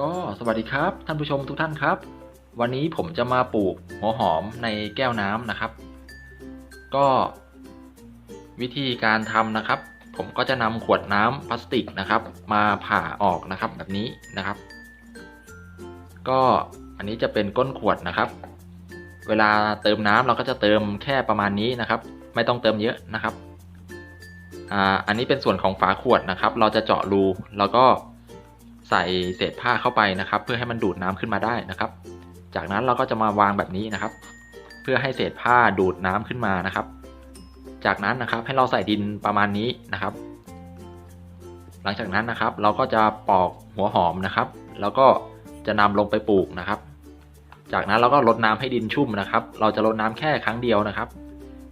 ก็สวัสดีครับท่านผู้ชมทุกท่านครับ วันนี้ผมจะมาปลูกหัวหอมในแก้วน้ำนะครับ ก็วิธีการทำนะครับ ผมก็จะนำขวดน้ำพลาสติกนะครับ มาผ่าออกนะครับแบบนี้นะครับ ก็อันนี้จะเป็นก้นขวดนะครับ เวลาเติมน้ำเราก็จะเติมแค่ประมาณนี้นะครับ ไม่ต้องเติมเยอะนะครับอ่าอันนี้เป็นส่วนของฝาขวดนะครับ เราจะเจาะรูแล้วก็ ใส่เศษผ้าเข้าไปนะครับ เพื่อให้มันดูดน้ำขึ้นมาได้นะครับ จากนั้นเราก็จะมาวางแบบนี้นะครับ เพื่อให้เศษผ้าดูดน้ำขึ้นมานะครับ จากนั้นนะครับให้เราใส่ดินประมาณนี้นะครับ หลังจากนั้นนะครับ เราก็จะปอกหัวหอมนะครับ แล้วก็จะนำลงไปปลูกนะครับ จากนั้นเราก็รดน้ำให้ดินชุ่มนะครับ เราจะรดน้ำแค่ครั้งเดียวนะครับ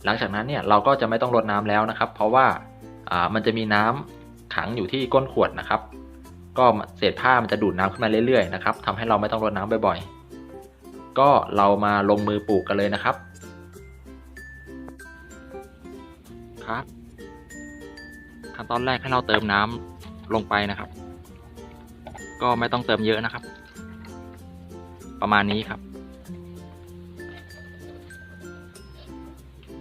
หลังจากนั้นเนี่ยเราก็จะไม่ต้องรดน้ำแล้วนะครับ เพราะว่าอ่ามันจะมีน้ำขังอยู่ที่ก้นขวดนะครับ ก็เศษผ้ามันจะดูดน้ำขึ้นมาเรื่อยๆนะครับทำให้เราไม่ต้องรดน้ำบ่อยๆ ก็เรามาลงมือปลูกกันเลยนะครับ ครับ ขั้นตอนแรกให้เราเติมน้ำลงไปนะครับ ก็ไม่ต้องเติมเยอะนะครับ ประมาณนี้ครับ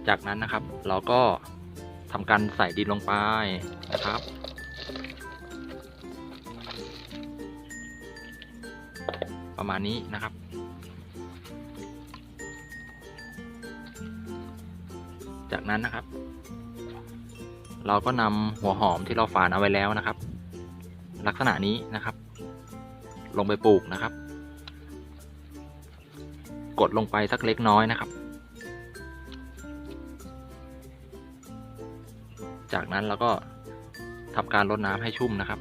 จากนั้นนะครับ เราก็ทำการใส่ดินลงไปนะครับ ประมาณนี้นะครับ จากนั้นนะครับ เราก็นำหัวหอมที่เราฝานเอาไว้แล้วนะครับ ลักษณะนี้นะครับ ลงไปปลูกนะครับ กดลงไปสักเล็กน้อยนะครับ จากนั้นเราก็ทำการรดน้ำให้ชุ่มนะครับ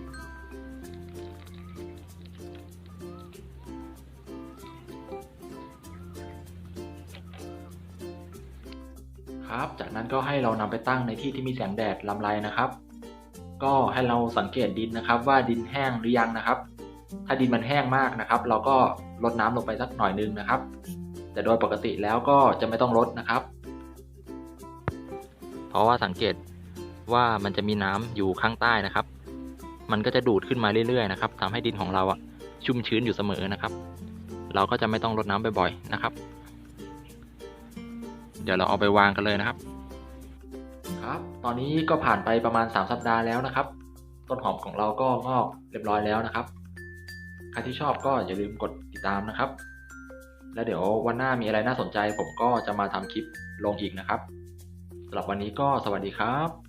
ครับ จากนั้นก็ให้เรานำไปตั้งในที่ที่มีแสงแดดลำไรนะครับ ก็ให้เราสังเกตดินนะครับ ว่าดินแห้งหรือยังนะครับ ถ้าดินมันแห้งมากนะครับ เราก็ลดน้ำลงไปสักหน่อยนึงนะครับ แต่โดยปกติแล้วก็จะไม่ต้องลดนะครับ เพราะว่าสังเกตว่ามันจะมีน้ำอยู่ข้างใต้นะครับ มันก็จะดูดขึ้นมาเรื่อยๆนะครับทำให้ดินของเราอะชุ่มชื้นอยู่เสมอนะครับ เราก็จะไม่ต้องรดน้ำบ่อยๆนะครับ เดี๋ยวเราเอาไปวางกันเลยนะครับ ครับ ตอนนี้ก็ผ่านไปประมาณ 3 สัปดาห์แล้วนะครับ ต้นหอมของเราก็งอกเรียบร้อยแล้วนะครับ ใครที่ชอบก็อย่าลืมกดติดตามนะครับ แล้วเดี๋ยววันหน้ามีอะไรน่าสนใจ ผมก็จะมาทำคลิปลงอีกนะครับสำหรับวันนี้ก็สวัสดีครับ